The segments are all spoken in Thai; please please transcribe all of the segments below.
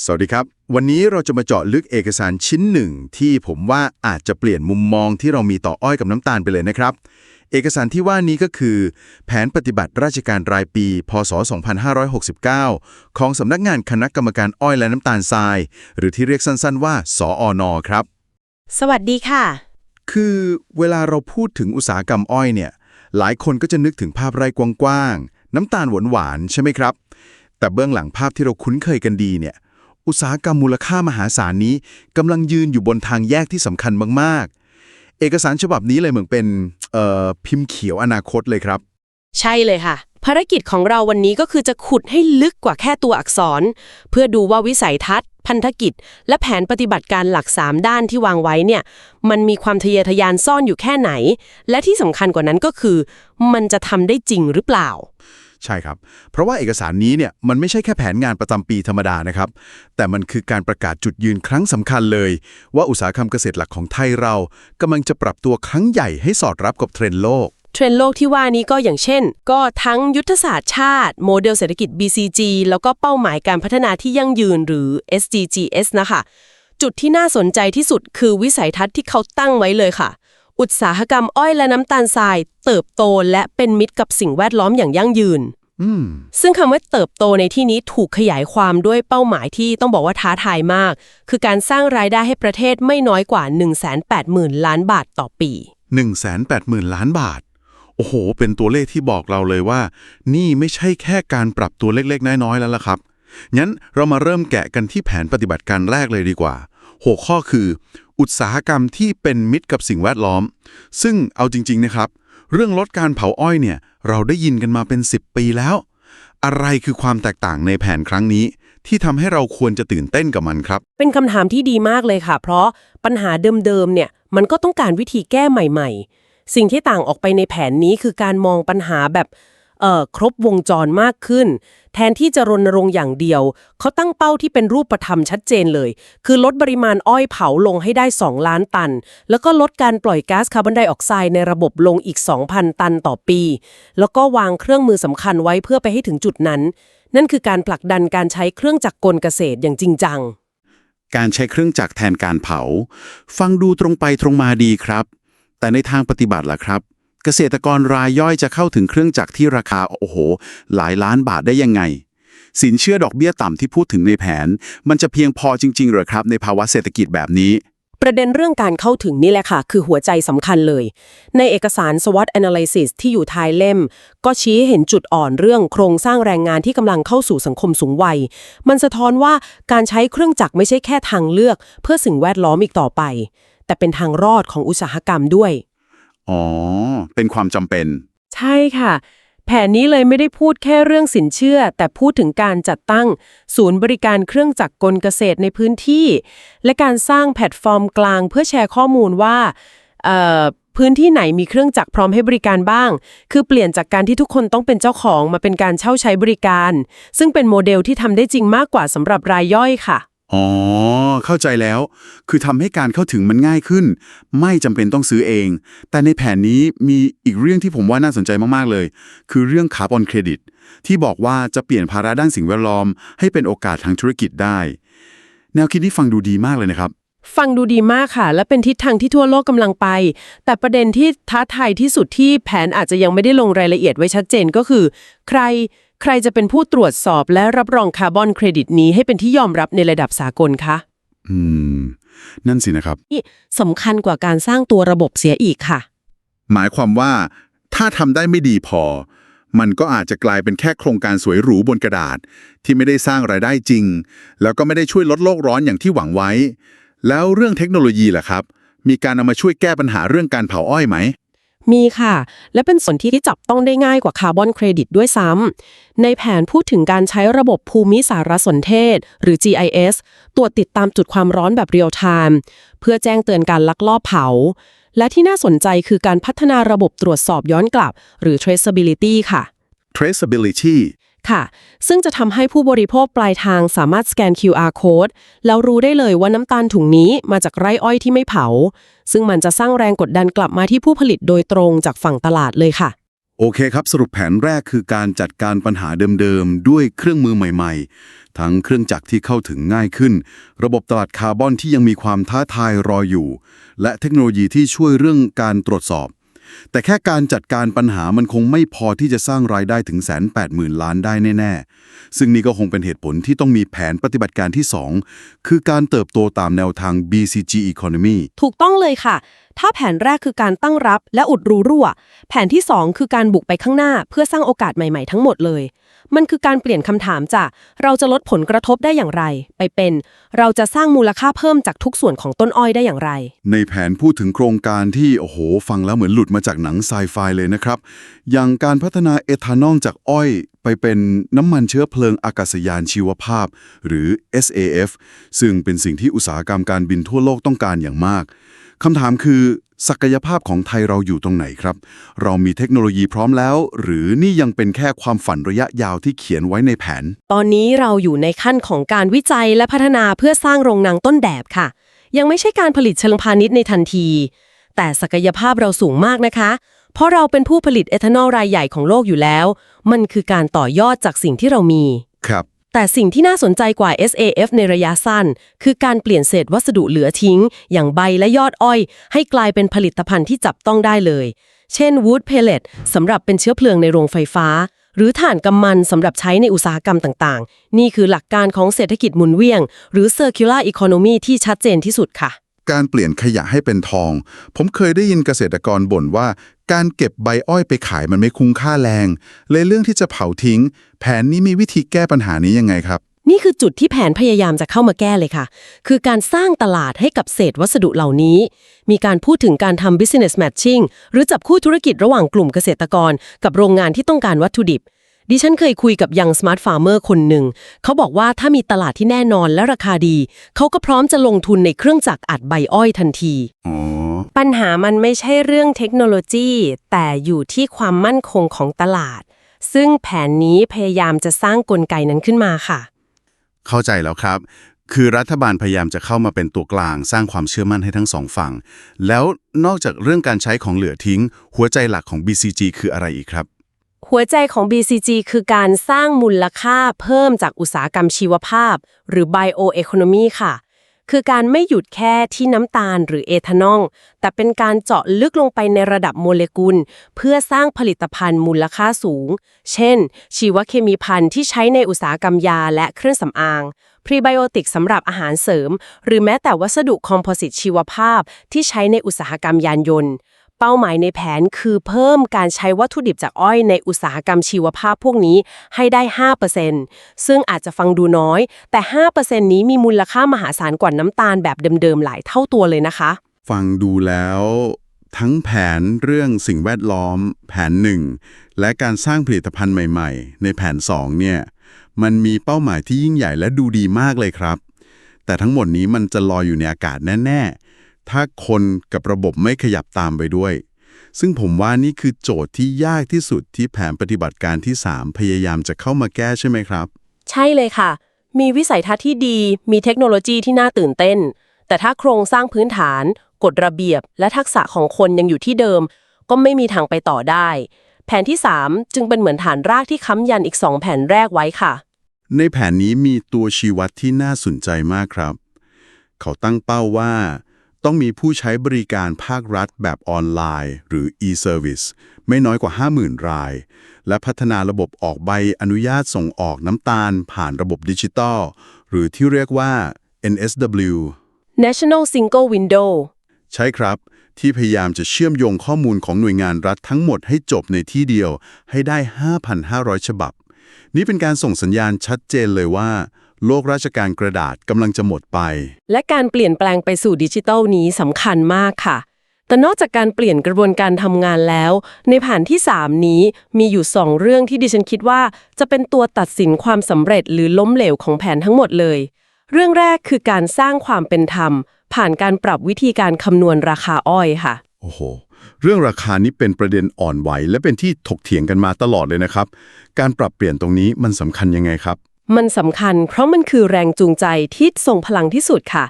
สวัสดีครับ วันนี้เราจะมาเจาะลึกเอกสารชิ้นหนึ่ง ที่ผมว่าอาจจะเปลี่ยนมุมมองที่เรามีต่ออ้อยกับน้ำตาลไปเลยนะครับ เอกสารที่ว่านี้ก็คือ แผนปฏิบัติราชการรายปี พศ 2569 ของสำนักงานคณะกรรมการอ้อยและน้ำตาลทราย หรือที่เรียกสั้นๆว่า สออนครับ สวัสดีค่ะ คือเวลาเราพูดถึงอุตสาหกรรมอ้อยเนี่ย หลายคนก็จะนึกถึงภาพไร่กว้างๆน้ำตาลหวานๆใช่ไหมครับ แต่เบื้องหลังภาพที่เราคุ้นเคยกันดีเนี่ย อุตสาหกรรมมูลค่ามหาศาลนี้กำลังยืนอยู่บนทางแยกที่สำคัญมาก ๆ เอกสารฉบับนี้เลยเหมือนเป็นเอ่อพิมพ์เขียวอนาคตเลยครับ ใช่เลยค่ะ ภารกิจของเราวันนี้ก็คือจะขุดให้ลึกกว่าแค่ตัวอักษร เพื่อดูว่าวิสัยทัศน์ พันธกิจ และแผนปฏิบัติการหลัก 3 ด้านที่วางไว้เนี่ย มันมีความทะเยอทะยานซ่อนอยู่แค่ไหน และที่สำคัญกว่านั้นก็คือ มันจะทำได้จริงหรือเปล่า ใช่ครับ เพราะว่าเอกสารนี้เนี่ยมันไม่ใช่แค่แผนงานประจำปีธรรมดานะครับ แต่มันคือการประกาศจุดยืนครั้งสำคัญเลย ว่าอุตสาหกรรมเกษตรหลักของไทยเรากำลังจะปรับตัวครั้งใหญ่ให้สอดรับกับเทรนด์โลกเทรนด์โลกที่ว่านี้ก็อย่างเช่น ก็ทั้งยุทธศาสตร์ชาติ โมเดลเศรษฐกิจ BCG แล้วก็เป้าหมายการพัฒนาที่ยั่งยืนหรือ SDGs นะคะ จุดที่น่าสนใจที่สุดคือวิสัยทัศน์ที่เขาตั้งไว้เลยค่ะ อุตสาหกรรมอ้อยและน้ำตาลทราย เติบโตและเป็นมิตรกับสิ่งแวดล้อมอย่างยั่งยืนอืมซึ่งคำว่าเติบโตในที่นี้ถูกขยายความด้วยเป้าหมายที่ต้องบอกว่าท้าทายมาก คือการสร้างรายได้ให้ประเทศไม่น้อยกว่า 180,000 ล้านบาทต่อปี 180,000 ล้านบาท โอ้โห เป็นตัวเลขที่บอกเราเลยว่า นี่ไม่ใช่แค่การปรับตัวเล็กๆ น้อยๆ แล้วล่ะครับงั้นเรามาเริ่มแกะกันที่แผนปฏิบัติการแรกเลยดีกว่า หัวข้อคือ อุตสาหกรรมที่เป็นมิตรกับสิ่งแวดล้อม ซึ่งเอาจริง ๆ นะครับ เรื่องลดการเผาอ้อยเนี่ย เราได้ยินกันมาเป็น 10 ปีแล้ว อะไรคือความแตกต่างในแผนครั้งนี้ ที่ทำให้เราควรจะตื่นเต้นกับมันครับ เป็นคำถามที่ดีมากเลยค่ะ เพราะปัญหาเดิมๆเนี่ย มันก็ต้องการวิธีแก้ใหม่ ๆ สิ่งที่ต่างออกไปในแผนนี้คือการมองปัญหาแบบ ครบวงจรมากขึ้น แทนที่จะรณรงค์อย่างเดียว เขาตั้งเป้าที่เป็นรูปธรรมชัดเจนเลย คือลดปริมาณอ้อยเผาลงให้ได้ 2 ล้านตัน แล้วก็ลดการปล่อยก๊าซคาร์บอนไดออกไซด์ในระบบลงอีก 2,000 ตันต่อปี แล้วก็วางเครื่องมือสำคัญไว้เพื่อไปให้ถึงจุดนั้น นั่นคือการผลักดันการใช้เครื่องจักรกลเกษตรอย่างจริงจังการใช้เครื่องจักรแทนการเผา ฟังดูตรงไปตรงมาดีครับ แต่ในทางปฏิบัติล่ะครับ เกษตรกรรายย่อยจะเข้าถึงเครื่องจักรที่ราคาโอ้โห หลายล้านบาทได้ยังไง สินเชื่อดอกเบี้ยต่ำที่พูดถึงในแผน มันจะเพียงพอจริงๆหรือครับในภาวะเศรษฐกิจแบบนี้ ประเด็นเรื่องการเข้าถึงนี่แหละค่ะ คือหัวใจสำคัญเลย ในเอกสาร SWOT Analysis ที่อยู่ท้ายเล่ม ก็ชี้เห็นจุดอ่อนเรื่องโครงสร้างแรงงานที่กำลังเข้าสู่สังคมสูงวัย มันสะท้อนว่าการใช้เครื่องจักรไม่ใช่แค่ทางเลือก เพื่อสิ่งแวดล้อมอีกต่อไป แต่เป็นทางรอดของอุตสาหกรรมด้วย อ๋อ เป็นความจำเป็น ใช่ค่ะ แผนนี้เลยไม่ได้พูดแค่เรื่องสินเชื่อ แต่พูดถึงการจัดตั้ง ศูนย์บริการเครื่องจักรกลเกษตรในพื้นที่ และการสร้างแพลตฟอร์มกลางเพื่อแชร์ข้อมูลว่าพื้นที่ไหนมีเครื่องจักรพร้อมให้บริการบ้าง คือเปลี่ยนจากการที่ทุกคนต้องเป็นเจ้าของมาเป็นการเช่าใช้บริการ ซึ่งเป็นโมเดลที่ทำได้จริงมากกว่าสำหรับรายย่อยค่ะ อ๋อ เข้าใจแล้ว คือทำให้การเข้าถึงมันง่ายขึ้น ไม่จำเป็นต้องซื้อเอง แต่ในแผนนี้มีอีกเรื่องที่ผมว่าน่าสนใจมาก ๆ เลย คือเรื่องคาร์บอนเครดิต ที่บอกว่าจะเปลี่ยนภาระด้านสิ่งแวดล้อม ให้เป็นโอกาสทางธุรกิจได้ แนวคิดนี้ฟังดูดีมากเลยนะครับ ฟังดูดีมากค่ะ และเป็นทิศทางที่ทั่วโลกกำลังไป แต่ประเด็นที่ท้าทายที่สุดที่แผนอาจจะยังไม่ได้ลงรายละเอียดไว้ชัดเจนก็คือ ใคร ใครจะเป็นผู้ตรวจสอบและรับรองคาร์บอนเครดิตนี้ให้เป็นที่ยอมรับในระดับสากลคะอืม นั่นสินะครับ นี่สำคัญกว่าการสร้างตัวระบบเสียอีกค่ะ หมายความว่า ถ้าทำได้ไม่ดีพอ มันก็อาจจะกลายเป็นแค่โครงการสวยหรูบนกระดาษ ที่ไม่ได้สร้างรายได้จริง แล้วก็ไม่ได้ช่วยลดโลกร้อนอย่างที่หวังไว้ แล้วเรื่องเทคโนโลยีล่ะครับ มีการเอามาช่วยแก้ปัญหาเรื่องการเผาอ้อยไหม มีค่ะ และเป็นส่วนที่จับต้องได้ง่ายกว่าคาร์บอนเครดิตด้วยซ้ำในแผนพูดถึงการใช้ระบบภูมิสารสนเทศ หรือ GIS ตรวจติดตามจุดความร้อนแบบเรียลไทม์เพื่อแจ้งเตือนการลักลอบเผา และที่น่าสนใจคือการพัฒนาระบบตรวจสอบย้อนกลับ หรือ traceability ค่ะ traceability ค่ะ ซึ่งจะทำให้ผู้บริโภคปลายทางสามารถสแกน QR code แล้วรู้ได้เลยว่าน้ำตาลถุงนี้มาจากไร่อ้อยที่ไม่เผา ซึ่งมันจะสร้างแรงกดดันกลับมาที่ผู้ผลิตโดยตรงจากฝั่งตลาดเลยค่ะ โอเคครับ สรุปแผนแรกคือการจัดการปัญหาเดิมๆ ด้วยเครื่องมือใหม่ๆ ทั้งเครื่องจักรที่เข้าถึงง่ายขึ้น ระบบตลาดคาร์บอนที่ยังมีความท้าทายรออยู่ และเทคโนโลยีที่ช่วยเรื่องการตรวจสอบ แต่แค่การจัดการปัญหามันคงไม่พอที่จะสร้างรายได้ถึงแสนแปดหมื่นล้านได้แน่ ๆ ซึ่งนี่ก็คงเป็นเหตุผลที่ต้องมีแผนปฏิบัติการที่ 2 คือการเติบโตตามแนวทาง BCG Economy ถูกต้องเลยค่ะ ถ้าแผนแรกคือการตั้งรับและอุดรูรั่ว แผนที่ 2 คือการบุกไปข้างหน้า เพื่อสร้างโอกาสใหม่ๆทั้งหมดเลย มันคือการเปลี่ยนคำถามจาก เราจะลดผลกระทบได้อย่างไร ไปเป็น เราจะสร้างมูลค่าเพิ่มจากทุกส่วนของต้นอ้อยได้อย่างไร ในแผนพูดถึงโครงการที่ โอ้โห ฟังแล้วเหมือนหลุดมาจากหนังไซไฟเลยนะครับ อย่างการพัฒนาเอทานอลจากอ้อย ไปเป็นน้ำมันเชื้อเพลิงอากาศยานชีวภาพ หรือ SAF ซึ่งเป็นสิ่งที่อุตสาหกรรมการบินทั่วโลกต้องการอย่างมาก คำถามคือ ศักยภาพของไทยเราอยู่ตรงไหนครับ เรามีเทคโนโลยีพร้อมแล้ว หรือนี่ยังเป็นแค่ความฝันระยะยาวที่เขียนไว้ในแผน ตอนนี้เราอยู่ในขั้นของการวิจัยและพัฒนาเพื่อสร้างโรงนางต้นแบบค่ะ ยังไม่ใช่การผลิตเชิงพาณิชย์ในทันที แต่ศักยภาพเราสูงมากนะคะ เพราะเราเป็นผู้ผลิตเอทานอลรายใหญ่ของโลกอยู่แล้ว มันคือการต่อยอดจากสิ่งที่เรามี ครับ แต่สิ่งที่น่าสนใจกว่า SAF ในระยะสั้น คือการเปลี่ยนเศษวัสดุเหลือทิ้ง อย่างใบและยอดอ้อย ให้กลายเป็นผลิตภัณฑ์ที่จับต้องได้เลย เช่น wood pellet สำหรับเป็นเชื้อเพลิงในโรงไฟฟ้า หรือถ่านกำมันสำหรับใช้ในอุตสาหกรรมต่าง ๆ นี่คือหลักการของเศรษฐกิจหมุนเวียง หรือ circular economy ที่ชัดเจนที่สุดค่ะ การเปลี่ยนขยะให้เป็นทอง ผมเคยได้ยินเกษตรกรบ่นว่า การเก็บใบอ้อยไปขายมันไม่คุ้มค่าแรง เลยเรื่องที่จะเผาทิ้ง แผนนี้มีวิธีแก้ปัญหานี้ยังไงครับ นี่คือจุดที่แผนพยายามจะเข้ามาแก้เลยค่ะ คือการสร้างตลาดให้กับเศษวัสดุเหล่านี้ มีการพูดถึงการทำ business matching หรือจับคู่ธุรกิจระหว่างกลุ่มเกษตรกร กับโรงงานที่ต้องการวัตถุดิบ ดิฉันเคยคุยกับยัง smart farmer คนหนึ่ง เขาบอกว่าถ้ามีตลาดที่แน่นอนและราคาดี เขาก็พร้อมจะลงทุนในเครื่องจักรอัดใบอ้อยทันทีอ๋อปัญหามันไม่ใช่เรื่องเทคโนโลยี แต่อยู่ที่ความมั่นคงของตลาด ซึ่งแผนนี้พยายามจะสร้างกลไกนั้นขึ้นมาค่ะ เข้าใจแล้วครับ คือรัฐบาลพยายามจะเข้ามาเป็นตัวกลางสร้างความเชื่อมั่นให้ทั้งสองฝั่ง แล้วนอกจากเรื่องการใช้ของเหลือทิ้ง หัวใจหลักของ BCG คืออะไรอีกครับ หัวใจของ BCG คือการสร้างมูลค่าเพิ่มจากอุตสาหกรรมชีวภาพ หรือ bioeconomy ค่ะ คือการไม่หยุดแค่ที่น้ำตาลหรือเอทานอล แต่เป็นการเจาะลึกลงไปในระดับโมเลกุล เพื่อสร้างผลิตภัณฑ์มูลค่าสูง เช่น ชีวเคมีภัณฑ์ที่ใช้ในอุตสาหกรรมยาและเครื่องสำอาง พรีไบโอติกสำหรับอาหารเสริม หรือแม้แต่วัสดุคอมโพสิตชีวภาพที่ใช้ในอุตสาหกรรมยานยนต์ เป้าหมายในแผนคือเพิ่มการใช้วัตถุดิบจากอ้อยในอุตสาหกรรมชีวภาพพวกนี้ให้ได้ 5%ซึ่งอาจจะฟังดูน้อย แต่ 5%นี้มีมูลค่ามหาศาลกว่าน้ำตาลแบบเดิมๆหลายเท่าตัวเลยนะคะ ฟังดูแล้วทั้งแผนเรื่องสิ่งแวดล้อม แผนหนึ่งและการสร้างผลิตภัณฑ์ใหม่ ๆ ในแผน 2 เนี่ย มันมีเป้าหมายที่ยิ่งใหญ่และดูดีมากเลยครับ แต่ทั้งหมดนี้มันจะลอยอยู่ในอากาศแน่ๆ ถ้าคนกับระบบไม่ขยับตามไปด้วย ซึ่งผมว่านี่คือโจทย์ที่ยากที่สุดที่แผนปฏิบัติการที่ 3 พยายามจะเข้ามาแก้ใช่ไหมครับ ใช่เลยค่ะ มีวิสัยทัศน์ที่ดี มีเทคโนโลยีที่น่าตื่นเต้น แต่ถ้าโครงสร้างพื้นฐาน กฎระเบียบ และทักษะของคนยังอยู่ที่เดิม ก็ไม่มีทางไปต่อได้ แผนที่ 3 จึงเป็นเหมือนฐานรากที่ค้ำยันอีก2แผนแรกไว้ค่ะ ในแผนนี้มีตัวชี้วัดที่น่าสนใจมากครับ เขาตั้งเป้าว่า ต้องมีผู้ใช้บริการภาครัฐแบบออนไลน์ หรือ e-service ไม่น้อยกว่า 50,000 ราย และพัฒนาระบบออกใบอนุญาตส่งออกน้ำตาล ผ่านระบบดิจิตอลหรือที่เรียกว่า NSW National Single Window ใช่ครับ ที่พยายามจะเชื่อมโยงข้อมูลของหน่วยงานรัฐทั้งหมดให้จบในที่เดียวให้ได้ 5,500 ฉบับ นี่เป็นการส่งสัญญาณชัดเจนเลยว่า โลกราชการกระดาษกำลังจะหมดไป และการเปลี่ยนแปลงไปสู่ดิจิทัลนี้สำคัญมากค่ะ แต่นอกจากการเปลี่ยนกระบวนการทำงานแล้ว ในผ่านที่ 3 นี้มีอยู่ 2 เรื่องที่ดิฉันคิดว่า จะเป็นตัวตัดสินความสำเร็จหรือล้มเหลวของแผนทั้งหมดเลย เรื่องแรกคือการสร้างความเป็นธรรม ผ่านการปรับวิธีการคำนวณราคาอ้อยค่ะ โอ้โห เรื่องราคานี้เป็นประเด็นอ่อนไหว และเป็นที่ถกเถียงกันมาตลอดเลยนะครับ การปรับเปลี่ยนตรงนี้มันสำคัญยังไงครับ มันสำคัญเพราะมันคือแรงจูงใจที่ส่งพลังที่สุดค่ะ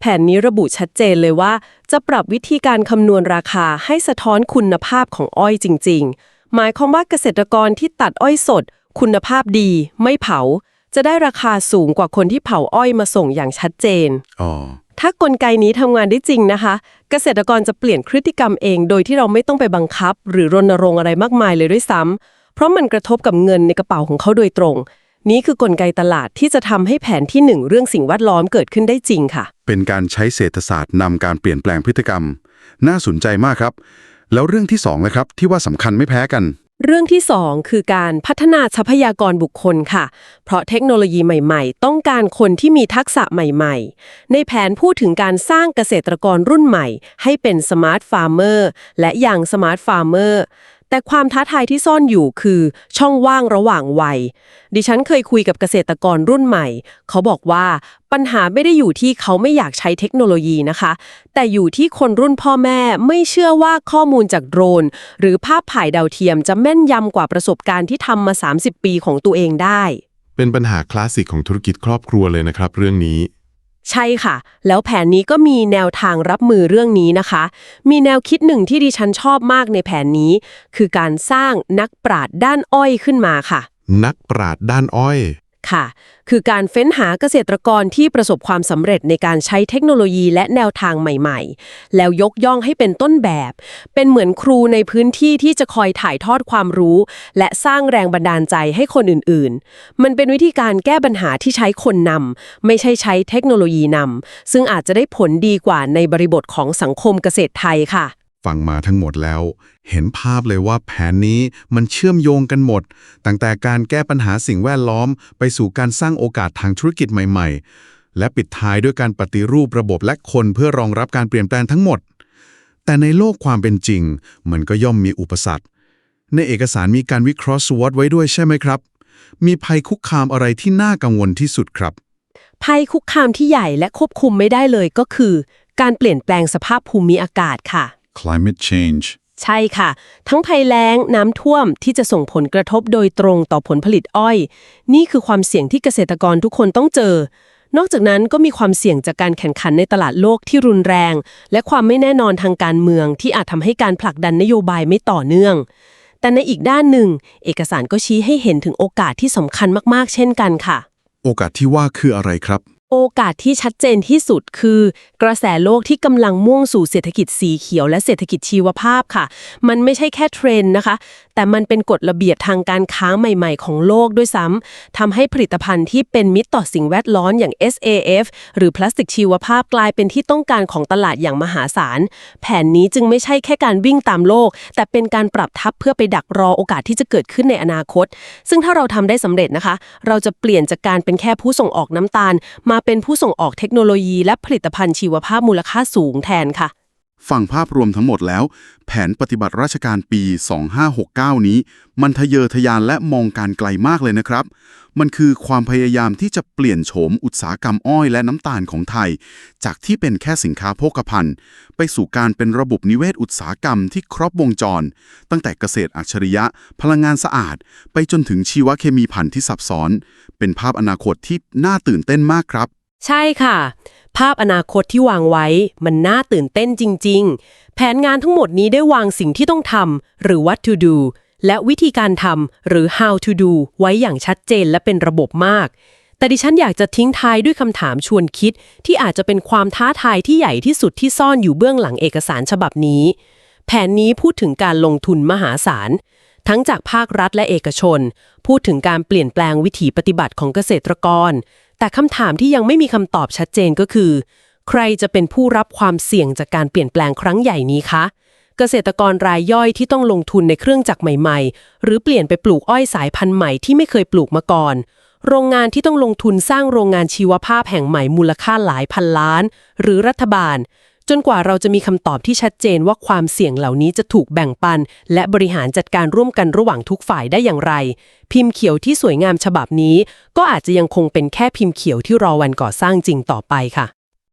แผนนี้ระบุชัดเจนเลยว่า จะปรับวิธีการคำนวณราคาให้สะท้อนคุณภาพของอ้อยจริงหมายความว่าเกษตรกรที่ตัดอ้อยสด คุณภาพดี ไม่เผา จะได้ราคาสูงกว่าคนที่เผาอ้อยมาส่งอย่างชัดเจน อ๋อ ถ้ากลไกนี้ทำงานได้จริงนะคะ เกษตรกรจะเปลี่ยนพฤติกรรมเอง โดยที่เราไม่ต้องไปบังคับ หรือรณรงค์อะไรมากมายเลยด้วยซ้ำเพราะมันกระทบกับเงินในกระเป๋าของเขาโดยตรง นี้คือกลไกตลาดที่จะทำให้แผนที่หนึ่งเรื่องสิ่งแวดล้อมเกิดขึ้นได้จริงค่ะ เป็นการใช้เศรษฐศาสตร์นำการเปลี่ยนแปลงพฤติกรรม น่าสนใจมากครับ แล้วเรื่องที่สองนะครับที่ว่าสำคัญไม่แพ้กัน เรื่องที่ 2 คือการพัฒนาทรัพยากรบุคคลค่ะ เพราะเทคโนโลยีใหม่ๆ ต้องการคนที่มีทักษะใหม่ๆ ในแผนพูดถึงการสร้างเกษตรกรรุ่นใหม่ ให้เป็นสมาร์ทฟาร์มเมอร์และอย่างสมาร์ทฟาร์มเมอร์ แต่ความท้าทายที่ซ่อนอยู่คือช่องว่างระหว่างวัย ดิฉันเคยคุยกับเกษตรกรรุ่นใหม่ เขาบอกว่าปัญหาไม่ได้อยู่ที่เขาไม่อยากใช้เทคโนโลยีนะคะ แต่อยู่ที่คนรุ่นพ่อแม่ไม่เชื่อว่าข้อมูลจากโดรน หรือภาพถ่ายดาวเทียมจะแม่นยำกว่าประสบการณ์ที่ทำมา 30 ปีของตัวเองได้ เป็นปัญหาคลาสสิกของธุรกิจครอบครัวเลยนะครับ เรื่องนี้ ใช่ค่ะ แล้วแผนนี้ก็มีแนวทางรับมือเรื่องนี้นะคะ มีแนวคิดหนึ่งที่ดิฉันชอบมากในแผนนี้ คือการสร้างนักปราดด้านอ้อยขึ้นมาค่ะ นักปราดด้านอ้อย ค่ะ คือการเฟ้นหาเกษตรกรที่ประสบความสำเร็จในการใช้เทคโนโลยีและแนวทางใหม่ๆ แล้วยกย่องให้เป็นต้นแบบ เป็นเหมือนครูในพื้นที่ที่จะคอยถ่ายทอดความรู้ และสร้างแรงบันดาลใจให้คนอื่นๆ มันเป็นวิธีการแก้ปัญหาที่ใช้คนนำไม่ใช่ใช้เทคโนโลยีนำซึ่งอาจจะได้ผลดีกว่าในบริบทของสังคมเกษตรไทยค่ะ ฟังมาทั้งหมดแล้ว เห็นภาพเลยว่าแผนนี้มันเชื่อมโยงกันหมด ตั้งแต่การแก้ปัญหาสิ่งแวดล้อม ไปสู่การสร้างโอกาสทางธุรกิจใหม่ ๆ และปิดท้ายด้วยการปฏิรูประบบและคนเพื่อรองรับการเปลี่ยนแปลงทั้งหมด แต่ในโลกความเป็นจริง มันก็ย่อมมีอุปสรรค ในเอกสารมีการวิเคราะห์สวอตไว้ด้วยใช่ไหมครับ มีภัยคุกคามอะไรที่น่ากังวลที่สุดครับ ภัยคุกคามที่ใหญ่และควบคุมไม่ได้เลยก็คือ การเปลี่ยนแปลงสภาพภูมิอากาศค่ะ climate change ใช่ค่ะ ทั้งภัยแล้งน้ำท่วมที่จะส่งผลกระทบโดยตรงต่อผลผลิตอ้อย นี่คือความเสี่ยงที่เกษตรกรทุกคนต้องเจอ นอกจากนั้นก็มีความเสี่ยงจากการแข่งขันในตลาดโลกที่รุนแรง และความไม่แน่นอนทางการเมืองที่อาจทำให้การผลักดันนโยบายไม่ต่อเนื่อง แต่ในอีกด้านหนึ่ง เอกสารก็ชี้ให้เห็นถึงโอกาสที่สำคัญมากๆ เช่นกันค่ะ โอกาสที่ว่าคืออะไรครับ โอกาสที่ชัดเจนที่สุดคือ กระแสโลกที่กำลังมุ่งสู่เศรษฐกิจสีเขียวและเศรษฐกิจชีวภาพค่ะ มันไม่ใช่แค่เทรนด์นะคะ แต่มันเป็นกฎระเบียบทางการค้าใหม่ๆ ของโลกด้วยซ้ำทำให้ผลิตภัณฑ์ที่เป็นมิตรต่อสิ่งแวดล้อมอย่าง SAF หรือพลาสติกชีวภาพกลายเป็นที่ต้องการของตลาดอย่างมหาศาล แผนนี้จึงไม่ใช่แค่การวิ่งตามโลก แต่เป็นการปรับทับเพื่อไปดักรอโอกาสที่จะเกิดขึ้นในอนาคต ซึ่งถ้าเราทำได้สำเร็จนะคะ เราจะเปลี่ยนจากการเป็นแค่ผู้ส่งออกน้ำตาลมาเป็นผู้ส่งออกเทคโนโลยีและผลิตภัณฑ์ชีวภาพมูลค่าสูงแทนค่ะ ฟังภาพรวมทั้งหมดแล้ว แผนปฏิบัติราชการปี 2569 นี้ มันทะเยอทะยานและมองการไกลมากเลยนะครับ มันคือความพยายามที่จะเปลี่ยนโฉมอุตสาหกรรมอ้อยและน้ำตาลของไทย จากที่เป็นแค่สินค้าโภคภัณฑ์ ไปสู่การเป็นระบบนิเวศอุตสาหกรรมที่ครอบวงจร ตั้งแต่เกษตรอัจฉริยะ พลังงานสะอาด ไปจนถึงชีวเคมีพันที่ซับซ้อน เป็นภาพอนาคตที่น่าตื่นเต้นมากครับ ใช่ค่ะ ภาพอนาคตที่วางไว้ มันน่าตื่นเต้นจริง ๆ แผนงานทั้งหมดนี้ได้วางสิ่งที่ต้องทำหรือ what to do และวิธีการทำหรือ how to do ไว้อย่างชัดเจนและเป็นระบบมาก แต่ดิฉันอยากจะทิ้งท้ายด้วยคำถามชวนคิด ที่อาจจะเป็นความท้าทายที่ใหญ่ที่สุดที่ซ่อนอยู่เบื้องหลังเอกสารฉบับนี้ แผนนี้พูดถึงการลงทุนมหาศาลทั้งจากภาครัฐและเอกชน พูดถึงการเปลี่ยนแปลงวิถีปฏิบัติของเกษตรกร แต่คำถามที่ยังไม่มีคำตอบชัดเจนก็คือ ใครจะเป็นผู้รับความเสี่ยงจากการเปลี่ยนแปลงครั้งใหญ่นี้คะ เกษตรกรรายย่อยที่ต้องลงทุนในเครื่องจักรใหม่ๆ หรือเปลี่ยนไปปลูกอ้อยสายพันธุ์ใหม่ที่ไม่เคยปลูกมาก่อน โรงงานที่ต้องลงทุนสร้างโรงงานชีวภาพแห่งใหม่มูลค่าหลายพันล้าน หรือรัฐบาล จนกว่าเราจะมีคำตอบที่ชัดเจนว่าความเสี่ยงเหล่านี้จะถูกแบ่งปัน และบริหารจัดการร่วมกันระหว่างทุกฝ่ายได้อย่างไร พิมพ์เขียวที่สวยงามฉบับนี้ ก็อาจจะยังคงเป็นแค่พิมพ์เขียวที่รอวันก่อสร้างจริงต่อไปค่ะ